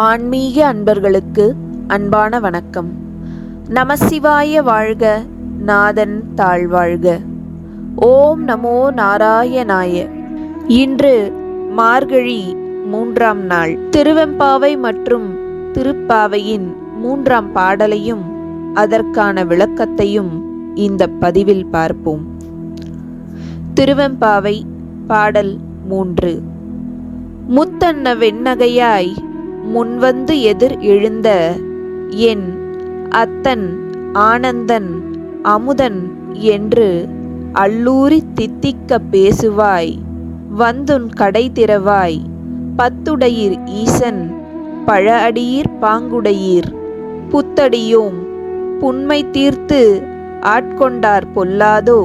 ஆன்மீக அன்பர்களுக்கு அன்பான வணக்கம். நமசிவாய வாழ்க நாதன் தாழ்வாழ்க. ஓம் நமோ நாராயணாய. இன்று மார்கழி மூன்றாம் நாள். திருவெம்பாவை மற்றும் திருப்பாவையின் மூன்றாம் பாடலையும் அதற்கான விளக்கத்தையும் இந்த பதிவில் பார்ப்போம். திருவெம்பாவை பாடல் மூன்று. முத்தன்ன வெண்ணகையாய் முன்வந்து எதிர் எழுந்த என் அத்தன் ஆனந்தன் அமுதன் என்று அல்லூரி தித்திக்க பேசுவாய் வந்துன் கடை திறவாய் பத்துடையீர் ஈசன் பழ அடியீர் பாங்குடையீர் புத்தடியோம் புன்மை தீர்த்து ஆட்கொண்டார் பொல்லாதோ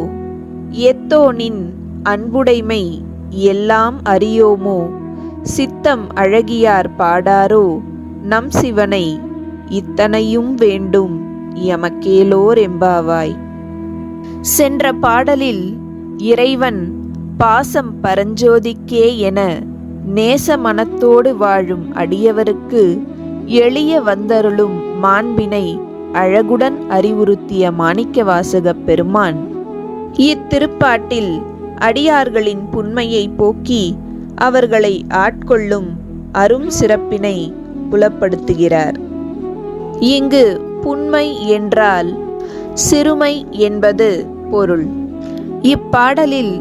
எத்தோனின் அன்புடைமை எல்லாம் அறியோமோ? சித்தம் அழகியார் பாடாரோ நம் சிவனை இத்தனையும் வேண்டும் எமக்கேலோர் எம்பாவாய். சென்ற பாடலில் இறைவன் பாசம் பரஞ்சோதிக்கே என நேச மனத்தோடு வாழும் அடியவருக்கு எளிய வந்தருளும் மாண்பினை அழகுடன் அறிவுறுத்திய மாணிக்கவாசகப் பெருமான். இத்திருப்பாட்டில் அடியார்களின் புன்மையை போக்கி அவர்களை ஆட்கொள்ளும் அரும் சிறப்பினை புலப்படுத்துகிறார். இங்கு புன்மை என்றால் சிறுமை என்பது பொருள். இப்பாடலில்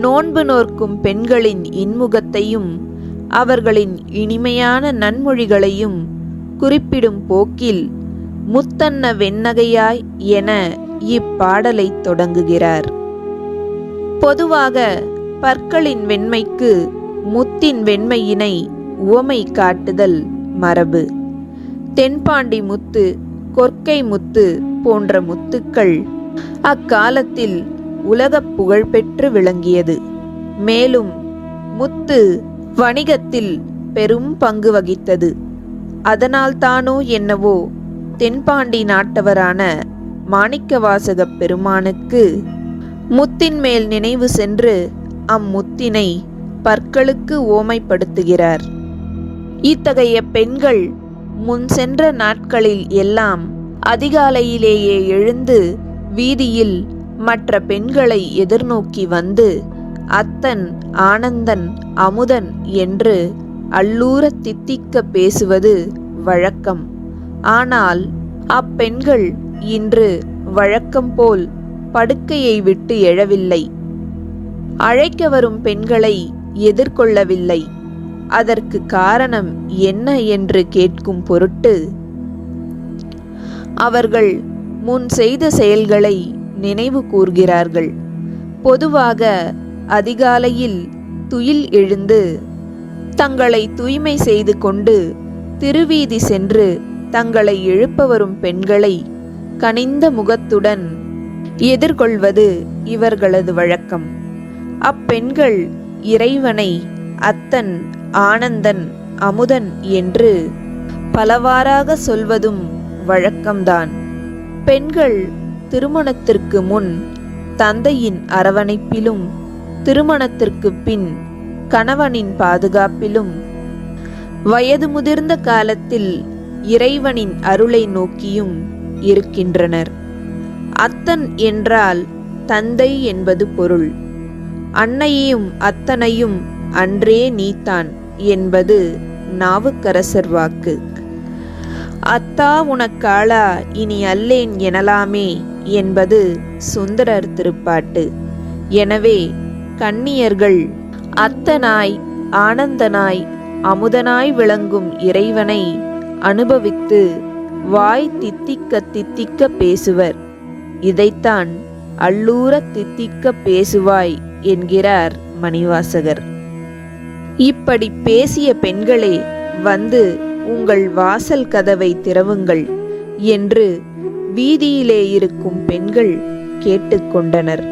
நோன்பு நோர்க்கும் பெண்களின் இன்முகத்தையும் அவர்களின் இனிமையான நன்மொழிகளையும் குறிப்பிடும் போக்கில் முத்தன்ன வெண்ணகையாய் என இப்பாடலை தொடங்குகிறார். பொதுவாக பற்களின் வெண்மைக்கு முத்தின் வெண்மையினை உவமை காட்டுதல் மரபு. தென்பாண்டி முத்து கொற்கை முத்து போன்ற முத்துக்கள் அக்காலத்தில் உலகப் புகழ்பெற்று விளங்கியது. மேலும் முத்து வணிகத்தில் பெரும் பங்கு வகித்தது. அதனால்தானோ என்னவோ தென்பாண்டி நாட்டவரான மாணிக்கவாசகப் பெருமானுக்கு முத்தின் மேல் நினைவு சென்று அம்முத்தினை பற்களுக்கு ஓமைப்படுத்துகிறார். இத்தகைய பெண்கள் முன் சென்ற நாட்களில் எல்லாம் அதிகாலையிலேயே எழுந்து வீதியில் மற்ற பெண்களை எதிர்நோக்கி வந்து அத்தன் ஆனந்தன் அமுதன் என்று அல்லூர தித்திக்க பேசுவது வழக்கம். ஆனால் அப்பெண்கள் இன்று வழக்கம் போல் படுக்கையை விட்டு எழவில்லை. அழைக்க வரும் பெண்களை எதிர்கொள்ளவில்லை. அதற்கு காரணம் என்ன என்று கேட்கும் பொருட்டு அவர்கள் முன் செய்த செயல்களை நினைவு கூர்கிறார்கள். பொதுவாக அதிகாலையில் துயில் எழுந்து தங்களை தூய்மை செய்து கொண்டு திருவீதி சென்று தங்களை எழுப்ப வரும் பெண்களை கனிந்த முகத்துடன் எதிர்கொள்வது இவர்களது வழக்கம். அப்பெண்கள் இறைவனை அத்தன் ஆனந்தன் அமுதன் என்று பலவாறாக சொல்வதும் வழக்கம்தான். பெண்கள் திருமணத்திற்கு முன் தந்தையின் அரவணைப்பிலும் திருமணத்திற்கு பின் கணவனின் பாதுகாப்பிலும் வயது முதிர்ந்த காலத்தில் இறைவனின் அருளை நோக்கியும் இருக்கின்றனர். அத்தன் என்றால் தந்தை என்பது பொருள். அன்னையையும் அத்தனையும் அன்றே நீத்தான் என்பது நாவுக்கரசர் வாக்கு. அத்தா உனக்காளா இனி அல்லேன் எனலாமே என்பது சுந்தரர் திருப்பாட்டு. எனவே கன்னியர்கள் அத்தனாய் ஆனந்தனாய் அமுதனாய் விளங்கும் இறைவனை அனுபவித்து வாய் தித்திக்க தித்திக்க பேசுவர். இதைத்தான் அல்லூர தித்திக்க பேசுவாய் என்கிறார் மணிவாசகர். இப்படி பேசிய பெண்களே வந்து உங்கள் வாசல் கதவை திறவுங்கள் என்று வீதியிலே இருக்கும் பெண்கள் கேட்டுக்கொண்டனர்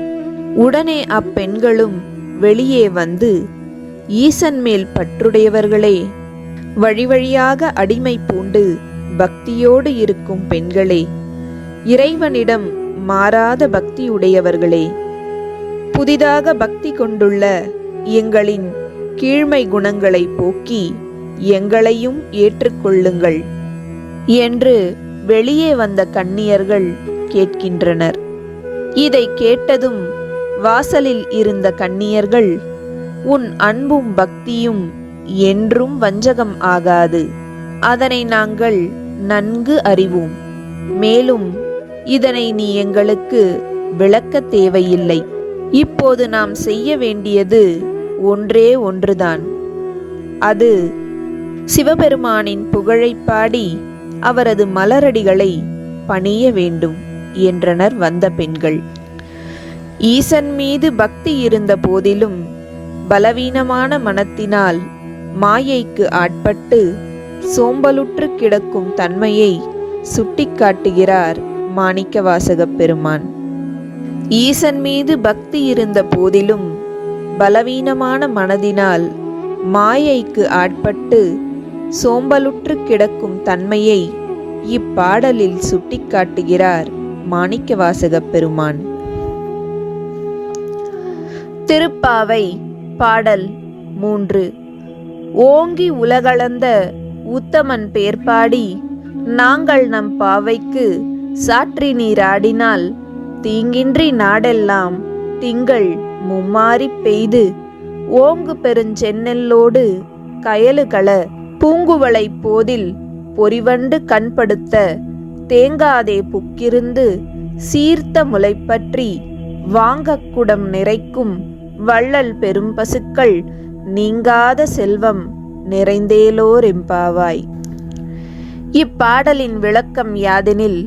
உடனே அப்பெண்களும் வெளியே வந்து ஈசன் மேல் பற்றுடையவர்களே வழிவழியாக அடிமை பூண்டு பக்தியோடு இருக்கும் பெண்களே இறைவனிடம் மாறாத பக்தியுடையவர்களே புதிதாக பக்தி கொண்டுள்ள எங்களின் கீழ்மை குணங்களை போக்கி எங்களையும் ஏற்றுக்கொள்ளுங்கள் என்று வெளியே வந்த கன்னியர்கள் கேட்கின்றனர். இதை கேட்டதும் வாசலில் இருந்த கன்னியர்கள் உன் அன்பும் பக்தியும் என்றும் வஞ்சகம் ஆகாது. அதனை நாங்கள் நன்கு அறிவோம். மேலும் இதனை நீ எங்களுக்கு விளக்க தேவையில்லை. இப்போது நாம் செய்ய வேண்டியது ஒன்றே ஒன்றுதான். அது சிவபெருமானின் புகழைப் பாடி அவரது மலரடிகளை பணிய வேண்டும் என்றனர் வந்த பெண்கள். ஈசன் மீது பக்தி இருந்த போதிலும் பலவீனமான மனத்தினால் மாயைக்கு ஆட்பட்டு சோம்பலுற்று கிடக்கும் தன்மையை சுட்டிக்காட்டுகிறார் மாணிக்கவாசகப் பெருமான். ஈசன் மீது பக்தி இருந்த போதிலும் பலவீனமான மனதினால் மாயைக்கு ஆட்பட்டு சோம்பலுற்று கிடக்கும் தன்மையை இப்பாடலில் சுட்டிக்காட்டுகிறார் மாணிக்கவாசகப் பெருமான். திருப்பாவை பாடல் மூன்று. ஓங்கி உலகளந்த உத்தமன் பேர்பாடி நாங்கள் நம் பாவைக்கு சாற்றி நீராடினால் தீங்கின்றி நாடெல்லாம் திங்கள் மும்மாறிப் பெய்து ஓங்கு பெருஞ்சென்னெல்லோடு கயலுகள பூங்குவளை போதில் பொறிவண்டு கண்படுத்த தேங்காதே புக்கிருந்து சீர்த்த முளைப்பற்றி வாங்கக்குடம் நிறைக்கும் வள்ளல் பெரும் பசுக்கள் நீங்காத செல்வம் நிறைந்தேலோரெம்பாவாய் இப்பாடலின் விளக்கம் யாதெனில்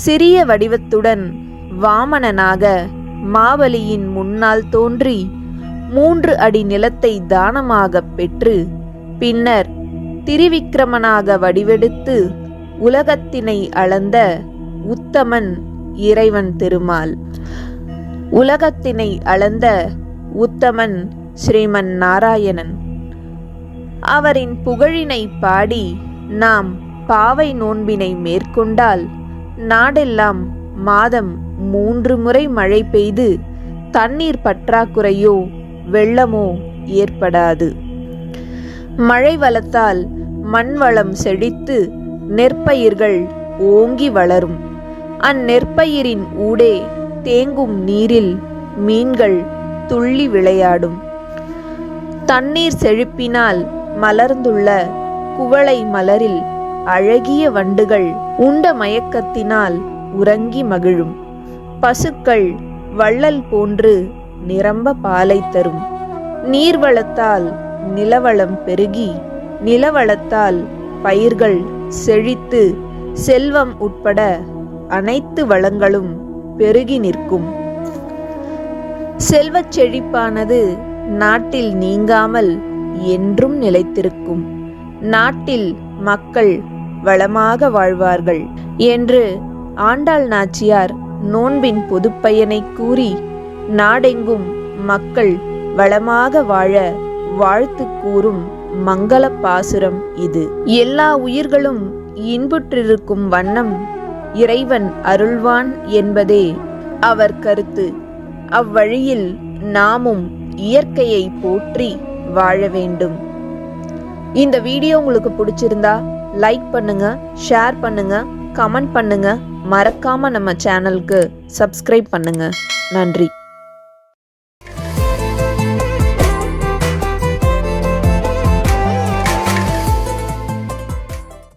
சிறிய வடிவத்துடன் வாமனனாக மாவலியின் முன்னால் தோன்றி மூன்று அடி நிலத்தை தானமாகப் பெற்று பின்னர் திருவிக்கிரமனாக வடிவெடுத்து உலகத்தினை அளந்த உத்தமன் இறைவன் திருமால். உலகத்தினை அளந்த உத்தமன் ஸ்ரீமன் நாராயணன். அவரின் புகழினை பாடி நாம் பாவை நோன்பினை மேற்கொண்டால் நாடெல்லாம் மாதம் மூன்று முறை மழை பெய்து தண்ணீர் பற்றாக்குறையோ வெள்ளமோ ஏற்படாது. மழை வளத்தால் மண் வளம் செழித்து நெற்பயிர்கள் ஓங்கி வளரும். அந்நெற்பயிரின் ஊடே தேங்கும் நீரில் மீன்கள் துள்ளி விளையாடும். தண்ணீர் செழிப்பினால் மலர்ந்துள்ள குவளை மலரில் அழகிய வண்டுகள் உண்ட மயக்கத்தினால் உறங்கி மகிழும். பசுக்கள் வள்ளல் போன்று நிரம்ப பாலை தரும். நீர்வளத்தால் நிலவளம் பெருகி நிலவளத்தால் பயிர்கள் செழித்து செல்வம் உட்பட அனைத்து வளங்களும் பெருகி நிற்கும். செல்வச் செழிப்பானது நாட்டில் நீங்காமல் என்றும் நிலைத்திருக்கும். நாட்டில் மக்கள் வளமாக வாழ்வார்கள் என்று ஆண்டாள் நாச்சியார் நோன்பின் பொதுப்பயனை கூறி நாடெங்கும் மக்கள் வளமாக வாழ வாழ்த்து கூறும் மங்கள பாசுரம் இது. எல்லா உயிர்களும் இன்புற்றிருக்கும் வண்ணம் இறைவன் அருள்வான் என்பதே அவர் கருத்து. அவ்வழியில் நாமும் இயற்கையை போற்றி வாழ வேண்டும். இந்த வீடியோ உங்களுக்கு பிடிச்சிருந்தா லைக் பண்ணுங்க ஷேர் பண்ணுங்க. கமெண்ட் பண்ணுங்க. மறக்காம நம்ம சேனலுக்கு சப்ஸ்கிரைப் பண்ணுங்க. நன்றி.